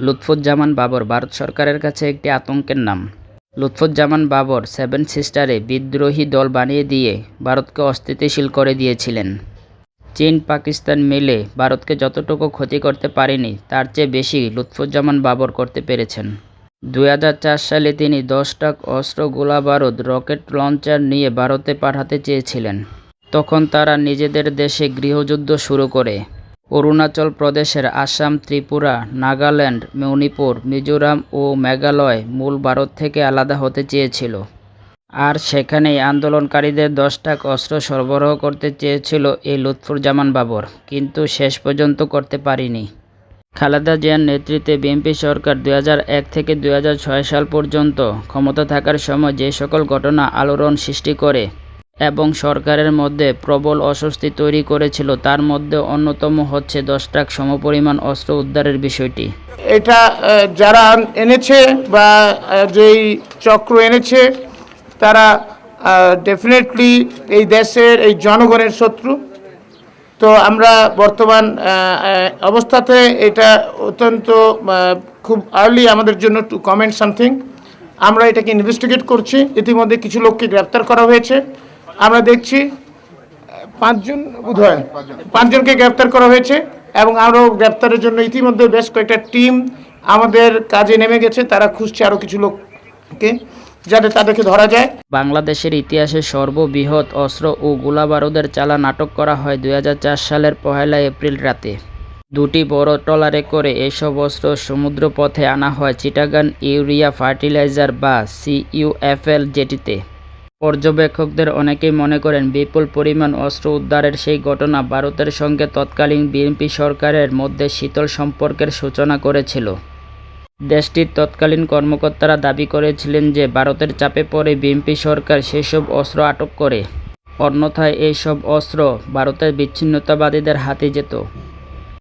লুৎফুজ্জামান বাবর ভারত সরকারের কাছে একটি আতঙ্কের নাম। লুৎফুজ্জামান বাবর সেভেন সিস্টারে বিদ্রোহী দল বানিয়ে দিয়ে ভারতকে অস্থিতিশীল করে দিয়েছিলেন। চীন পাকিস্তান মিলে ভারতকে যতটুকু ক্ষতি করতে পারেনি, তার চেয়ে বেশি লুৎফুজ্জামান বাবর করতে পেরেছেন। দু হাজার চার সালে তিনি দশ টাক অস্ত্র গোলাবারুদ রকেট লঞ্চার নিয়ে ভারতে পাঠাতে চেয়েছিলেন। তখন তারা নিজেদের দেশে গৃহযুদ্ধ শুরু করে। অরুণাচল প্রদেশের আসাম, ত্রিপুরা, নাগাল্যান্ড, মণিপুর, মিজোরাম ও মেঘালয় মূল ভারত থেকে আলাদা হতে চেয়েছিল। আর সেখানেই আন্দোলনকারীদের দশটাক অস্ত্র সরবরাহ করতে চেয়েছিল এই লুৎফুজ্জামান বাবর, কিন্তু শেষ পর্যন্ত করতে পারিনি। খালেদা জিয়ার নেতৃত্বে বিএনপি সরকার দু হাজার এক থেকে দু হাজার ছয় সাল পর্যন্ত ক্ষমতা থাকার সময় যে সকল ঘটনা আলোড়ন সৃষ্টি করে এবং সরকারের মধ্যে প্রবল অস্বস্তি তৈরি করেছিল। তার মধ্যে অন্যতম হচ্ছে দশ ট্রাক সমপরিমাণ অস্ত্র উদ্ধারের বিষয়টি। এটা যারা এনেছে বা যেই চক্র এনেছে, তারা ডেফিনেটলি এই দেশের, এই জনগণের শত্রু। তো আমরা বর্তমান অবস্থাতে এটা অত্যন্ত খুব আর্লি আমাদের জন্য টু কমেন্ট সামথিং আমরা এটাকে ইনভেস্টিগেট করছি। ইতিমধ্যে কিছু লোককে গ্রেপ্তার করা হয়েছে। আমরা দেখছি পাঁচজন বোধ হয় পাঁচজনকে গ্রেপ্তার করা হয়েছে এবং আরও গ্রেপ্তারের জন্য ইতিমধ্যে বেশ কয়েকটা টিম আমাদের কাজে নেমে গেছে। তারা খুঁজছে আরও কিছু লোককে যাতে তাদেরকে ধরা যায়। বাংলাদেশের ইতিহাসে সর্ববৃহৎ অস্ত্র ও গোলাবারুদের চালা নাটক করা হয় দুই হাজার চার সালের পহেলা এপ্রিল রাতে। দুটি বড় ট্রলারে করে এসব অস্ত্র সমুদ্রপথে আনা হয় চিটাগান ইউরিয়া ফার্টিলাইজার বা সিইউএফএল জেটিতে। পর্যবেক্ষকদের অনেকেই মনে করেন বিপুল পরিমাণ অস্ত্র উদ্ধারের সেই ঘটনা ভারতের সঙ্গে তৎকালীন বিএনপি সরকারের মধ্যে শীতল সম্পর্কের সূচনা করেছিল। দেশটির তৎকালীন কর্মকর্তারা দাবি করেছিলেন যে ভারতের চাপে পড়ে বিএনপি সরকার সেসব অস্ত্র আটক করে। অন্যথায় এইসব অস্ত্র ভারতের বিচ্ছিন্নতাবাদীদের হাতে যেত।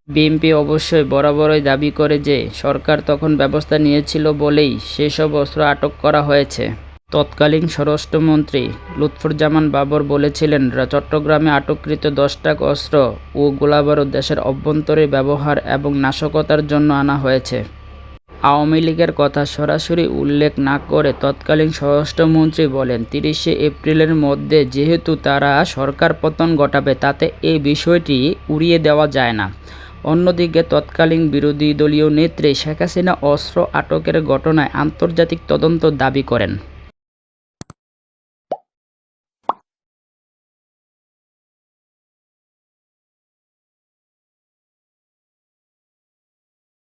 বিএনপি অবশ্যই বরাবরই দাবি করে যে সরকার তখন ব্যবস্থা নিয়েছিল বলেই সেসব অস্ত্র আটক করা হয়েছে। তৎকালীন স্বরাষ্ট্রমন্ত্রী লুৎফুজ্জামান বাবর বলেছিলেন চট্টগ্রামে আটককৃত দশ টাক অস্ত্র ও গোলাবারুদ দেশের অভ্যন্তরে ব্যবহার এবং নাশকতার জন্য আনা হয়েছে। আওয়ামী লীগের কথা সরাসরি উল্লেখ না করে তৎকালীন স্বরাষ্ট্রমন্ত্রী বলেন, তিরিশে এপ্রিলের মধ্যে যেহেতু তারা সরকার পতন ঘটাবে, তাতে এই বিষয়টি উড়িয়ে দেওয়া যায় না। অন্যদিকে তৎকালীন বিরোধী দলীয় নেত্রী শেখ হাসিনা অস্ত্র আটকের ঘটনায় আন্তর্জাতিক তদন্ত দাবি করেন।